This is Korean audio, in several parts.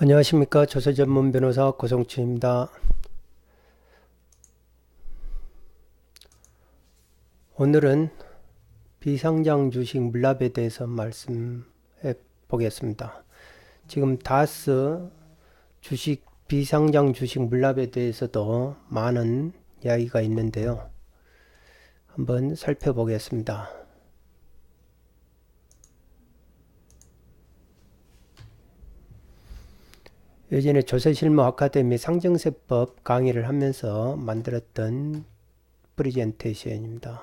안녕하십니까 조세 전문 변호사 고성춘입니다. 오늘은 비상장 주식 물납에 대해서 말씀해 보겠습니다. 지금 다스 주식 비상장 주식 물납에 대해서도 많은 이야기가 있는데요. 한번 살펴보겠습니다. 예전에 조세실무 아카데미 상정세법 강의를 하면서 만들었던 프리젠테이션입니다.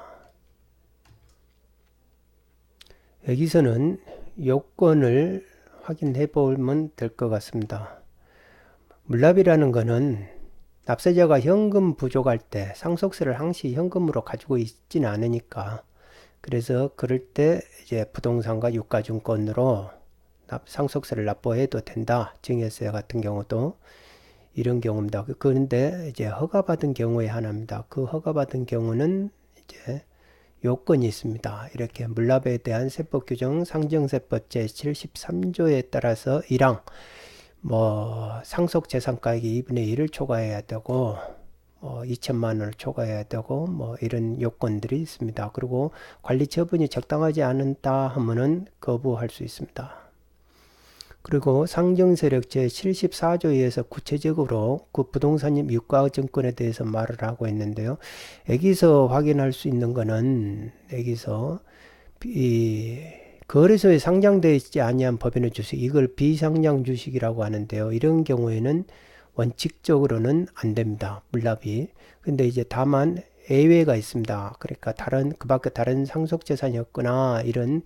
여기서는 요건을 확인해 보면 될 것 같습니다. 물납이라는 것은 납세자가 현금 부족할 때 상속세를 항시 현금으로 가지고 있지는 않으니까 그래서 그럴 때 이제 부동산과 유가증권으로 상속세를 납부해도 된다. 증여세 같은 경우도 이런 경우입니다. 그런데 이제 허가받은 경우에 하나입니다. 그 허가받은 경우는 이제 요건이 있습니다. 이렇게 물납에 대한 세법 규정 상정세법 제73조에 따라서 1항 뭐 상속 재산가액이 2분의 1을 초과해야 되고 뭐 2천만 원을 초과해야 되고 뭐 이런 요건들이 있습니다. 그리고 관리 처분이 적당하지 않다 하면은 거부할 수 있습니다. 그리고 상정세력 제74조에 의해서 구체적으로 그 부동산 유가증권에 대해서 말을 하고 있는데요. 여기서 확인할 수 있는 거는 여기서 이 거래소에 상장되어 있지 아니한 법인의 주식 이걸 비상장 주식이라고 하는데요. 이런 경우에는 원칙적으로는 안 됩니다. 물납이. 근데 이제 다만 예외가 있습니다. 그러니까 다른 그 밖에 다른 상속 재산이었거나 이런 어,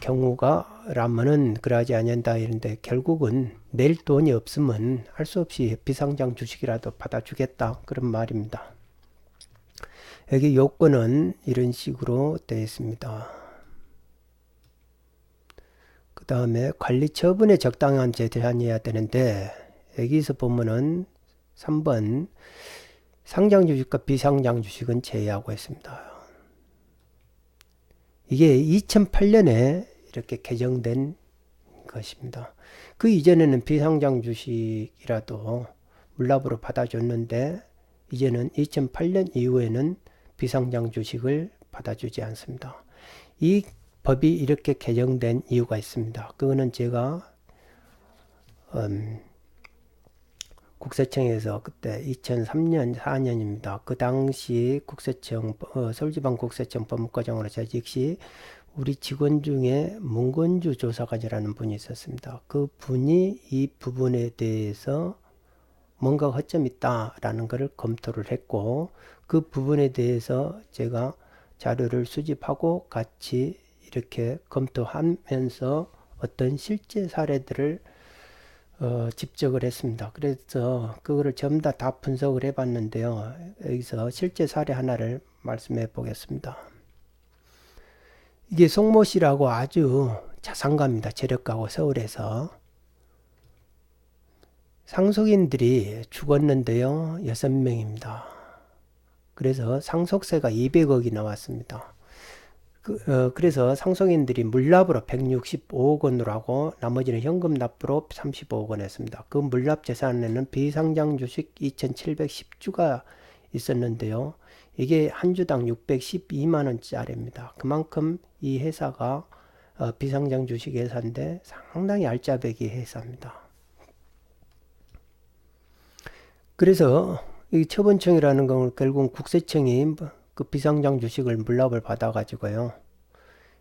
경우가 라면은 그러하지 아니한다 이런데 결국은 낼 돈이 없으면 할 수 없이 비상장 주식이라도 받아주겠다 그런 말입니다. 여기 요건은 이런 식으로 되어 있습니다. 그 다음에 관리 처분에 적당한 재산이어야 되는데 여기서 보면은 3번 상장 주식과 비상장 주식은 제외하고 있습니다. 이게 2008년에 이렇게 개정된 것입니다. 그 이전에는 비상장 주식이라도 물납으로 받아줬는데 이제는 2008년 이후에는 비상장 주식을 받아주지 않습니다. 이 법이 이렇게 개정된 이유가 있습니다. 그거는 제가 음, 국세청에서 그때 2003년 4년입니다. 그 당시 국세청 어, 서울지방 국세청 법무과장으로 재직 시 우리 직원 중에 문건주 조사관이라는 분이 있었습니다. 그 분이 이 부분에 대해서 뭔가 허점이 있다라는 것을 검토를 했고 그 부분에 대해서 제가 자료를 수집하고 같이 이렇게 검토하면서 어떤 실제 사례들을 어, 집적을 했습니다. 그래서 그거를 전부 다, 다 분석을 해봤는데요. 여기서 실제 사례 하나를 말씀해 보겠습니다. 이게 송모 씨라고 아주 자산가입니다. 재력가고 서울에서. 상속인들이 죽었는데요. 6명입니다. 그래서 상속세가 200억이 나왔습니다. 그, 어, 그래서 상속인들이 물납으로 165억 원으로 하고 나머지는 현금 납부로 35억 원 했습니다. 그 물납 재산에는 비상장 주식 2,710주가 있었는데요. 이게 한 주당 612만 원짜리입니다. 그만큼 이 회사가 어, 비상장 주식 회사인데 상당히 알짜배기 회사입니다. 그래서 이 처분청이라는 건 결국 국세청이 그 비상장 주식을 물납을 받아가지고요.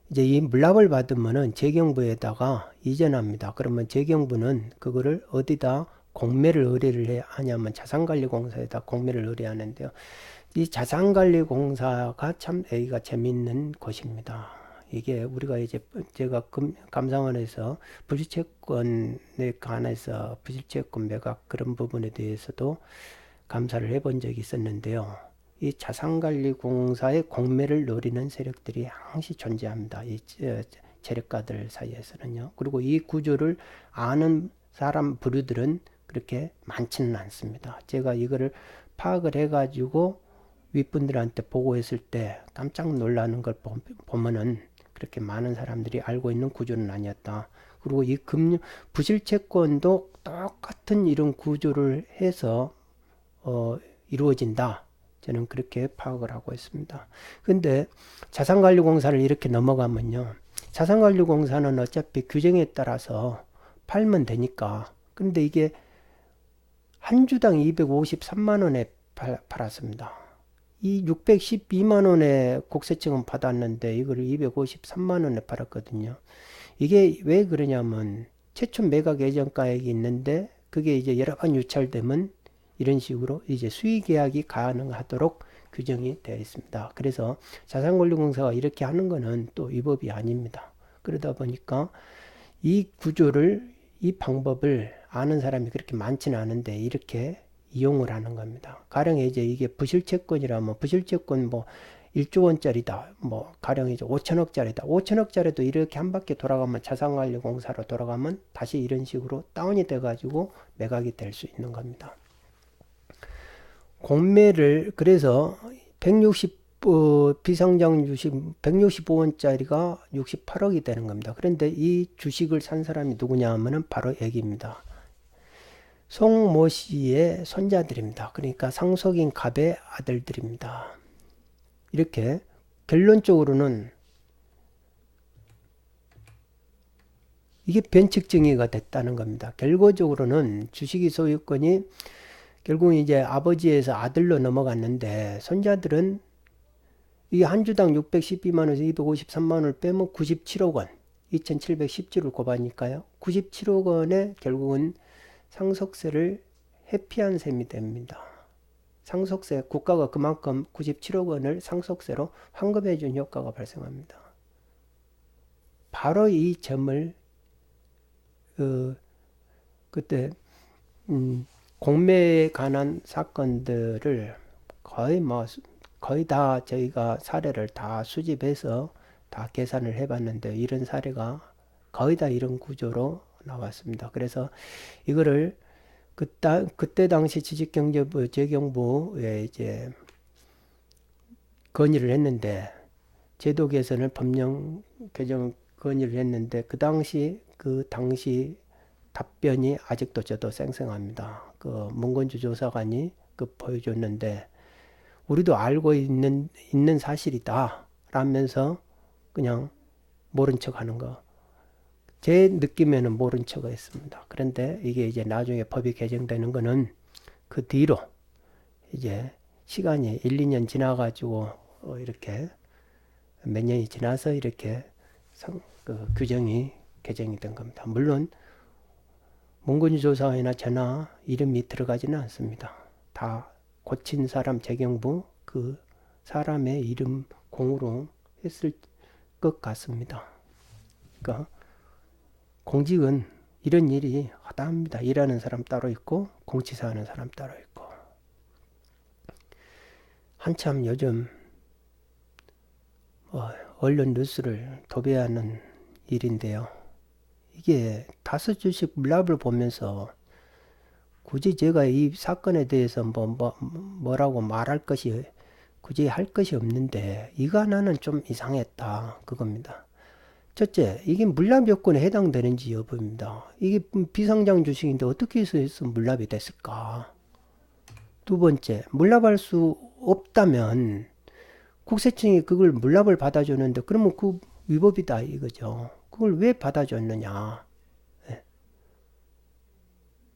이제 이 물납을 받으면은 재경부에다가 이전합니다. 그러면 재경부는 그거를 어디다 공매를 의뢰를 해 하냐면 자산관리공사에다 공매를 의뢰하는데요. 이 자산관리공사가 참 여기가 재밌는 곳입니다. 이게 우리가 이제 제가 금, 감상원에서 부실채권에 관해서 부실채권 매각 그런 부분에 대해서도 감사를 해본 적이 있었는데요. 이 자산관리공사의 공매를 노리는 세력들이 항시 존재합니다. 이 재력가들 사이에서는요. 그리고 이 구조를 아는 사람 부류들은 그렇게 많지는 않습니다. 제가 이거를 파악을 해가지고 윗분들한테 보고했을 때 깜짝 놀라는 걸 보면은 그렇게 많은 사람들이 알고 있는 구조는 아니었다. 그리고 이 금융 부실 채권도 똑같은 이런 구조를 해서 어, 이루어진다. 저는 그렇게 파악을 하고 있습니다. 근데 자산관리공사를 이렇게 넘어가면요. 자산관리공사는 어차피 규정에 따라서 팔면 되니까. 근데 이게 한 주당 253만 원에 팔, 팔았습니다. 이 612만 원에 국세청은 받았는데 이거를 253만 원에 팔았거든요. 이게 왜 그러냐면 최초 매각 예정가액이 있는데 그게 이제 여러 번 유찰되면 이런 식으로 이제 수의 계약이 가능하도록 규정이 되어 있습니다. 그래서 자산관리공사가 이렇게 하는 거는 또 위법이 아닙니다. 그러다 보니까 이 구조를 이 방법을 아는 사람이 그렇게 많지는 않은데 이렇게 이용을 하는 겁니다. 가령 이제 이게 부실채권이라면 부실채권 뭐 1조 원짜리다. 뭐 가령 이제 5천억짜리다. 5천억짜리도 이렇게 한 바퀴 돌아가면 자산관리공사로 돌아가면 다시 이런 식으로 다운이 돼 가지고 매각이 될 수 있는 겁니다. 공매를 그래서 160 어, 비상장 주식 165원짜리가 68억이 되는 겁니다. 그런데 이 주식을 산 사람이 누구냐 하면은 바로 애기입니다. 송모 씨의 손자들입니다. 그러니까 상속인 갑의 아들들입니다. 이렇게 결론적으로는 이게 변칙증의가 됐다는 겁니다. 결과적으로는 주식이 소유권이 결국 이제 아버지에서 아들로 넘어갔는데 손자들은 이게 한 주당 612만 원에서 253만 원을 빼면 97억 원, 2717을 곱하니까요. 97억 원에 결국은 상속세를 회피한 셈이 됩니다. 상속세, 국가가 그만큼 97억 원을 상속세로 환급해 준 효과가 발생합니다. 바로 이 점을 그 그때 음, 공매에 관한 사건들을 거의 뭐 거의 다 저희가 사례를 다 수집해서 다 계산을 해봤는데 이런 사례가 거의 다 이런 구조로 나왔습니다. 그래서 이거를 그때, 그때 당시 지식경제부 재경부에 이제 건의를 했는데 제도 개선을 법령 개정 건의를 했는데 그 당시 그 당시 답변이 아직도 저도 생생합니다. 그 문건주 조사관이 그 보여줬는데 우리도 알고 있는 있는 사실이다 라면서 그냥 모른 척 하는 거. 제 느낌에는 모른 척을 했습니다. 그런데 이게 이제 나중에 법이 개정되는 거는 그 뒤로 이제 시간이 1, 2년 지나가지고 어 이렇게 몇 년이 지나서 이렇게 상, 그 규정이 개정이 된 겁니다. 물론 문건주 조사회나 저나 이름이 들어가지는 않습니다. 다 고친 사람 재경부 그 사람의 이름 공으로 했을 것 같습니다. 그러니까 공직은 이런 일이 하다합니다. 일하는 사람 따로 있고 공치사 하는 사람 따로 있고 한참 요즘 어, 언론 뉴스를 도배하는 일인데요. 이게 다섯 주식 물납을 보면서 굳이 제가 이 사건에 대해서 뭐, 뭐, 뭐라고 말할 것이 굳이 할 것이 없는데 이거 하나는 좀 이상했다 그겁니다. 첫째, 이게 물납 요건에 해당되는지 여부입니다. 이게 비상장 주식인데 어떻게 해서 물납이 됐을까? 두 번째, 물납할 수 없다면 국세청이 그걸 물납을 받아줬는데 그러면 그 위법이다 이거죠. 그걸 왜 받아줬느냐? 네.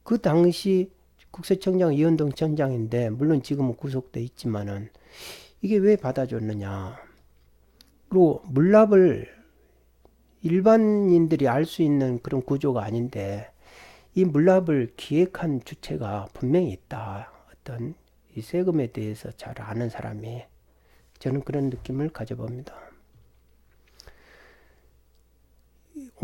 그 당시 국세청장 이현동 청장인데 물론 지금은 구속돼 있지만은 이게 왜 받아줬느냐? 그리고 물납을 일반인들이 알 수 있는 그런 구조가 아닌데 이 물납을 기획한 주체가 분명히 있다. 어떤 이 세금에 대해서 잘 아는 사람이 저는 그런 느낌을 가져봅니다.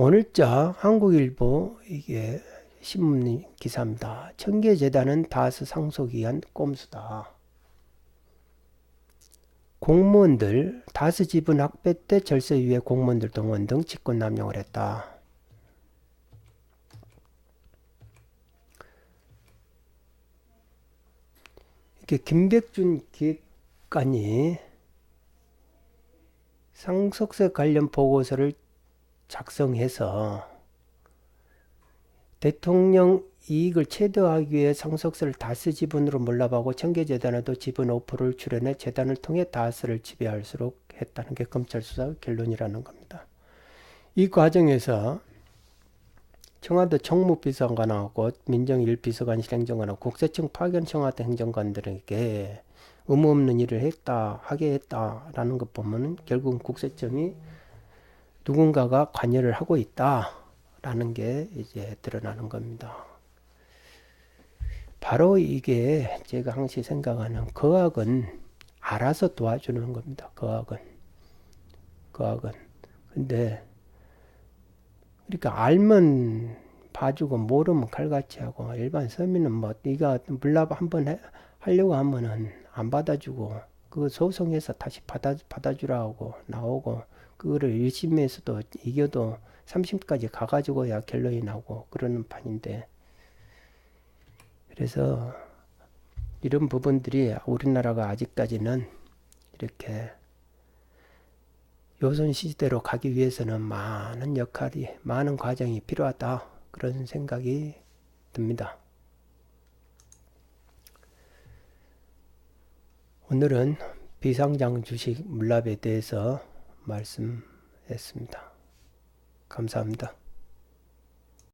오늘자 한국일보 이게 신문 기사입니다. 청계재단은 다스 상속이 위한 꼼수다. 공무원들 다스 지분 학배 때 절세 이후에 공무원들 동원 등 직권 남용을 했다. 이렇게 김백준 기획관이 상속세 관련 보고서를 작성해서 대통령 이익을 최대화하기 위해 상속세를 다스 지분으로 몰라하고 청계재단에도 지분 5%를 출연해 재단을 통해 다스를 지배할수록 했다는 게 검찰 수사 결론이라는 겁니다. 이 과정에서 청와대 총무비서관하고 민정 1비서관 실 행정관하고 국세청 파견 청와대 행정관들에게 의무 없는 일을 했다 하게 했다라는 것 보면은 결국은 국세청이 누군가가 관여를 하고 있다라는 게 이제 드러나는 겁니다. 바로 이게 제가 항상 생각하는 거학은 알아서 도와주는 겁니다. 거학은. 거학은. 근데 그러니까 알면 봐주고 모르면 칼같이 하고 일반 서민은 뭐 네가 물납 한번 해, 하려고 하면은 안 받아주고 그 소송해서 다시 받아 받아주라 하고 나오고 그거를 1심에서도 이겨도 3심까지 가가지고야 결론이 나고 그러는 판인데 그래서 이런 부분들이 우리나라가 아직까지는 이렇게 요선 시대로 가기 위해서는 많은 역할이, 많은 과정이 필요하다. 그런 생각이 듭니다. 오늘은 비상장 주식 물납에 대해서 말씀했습니다. 감사합니다.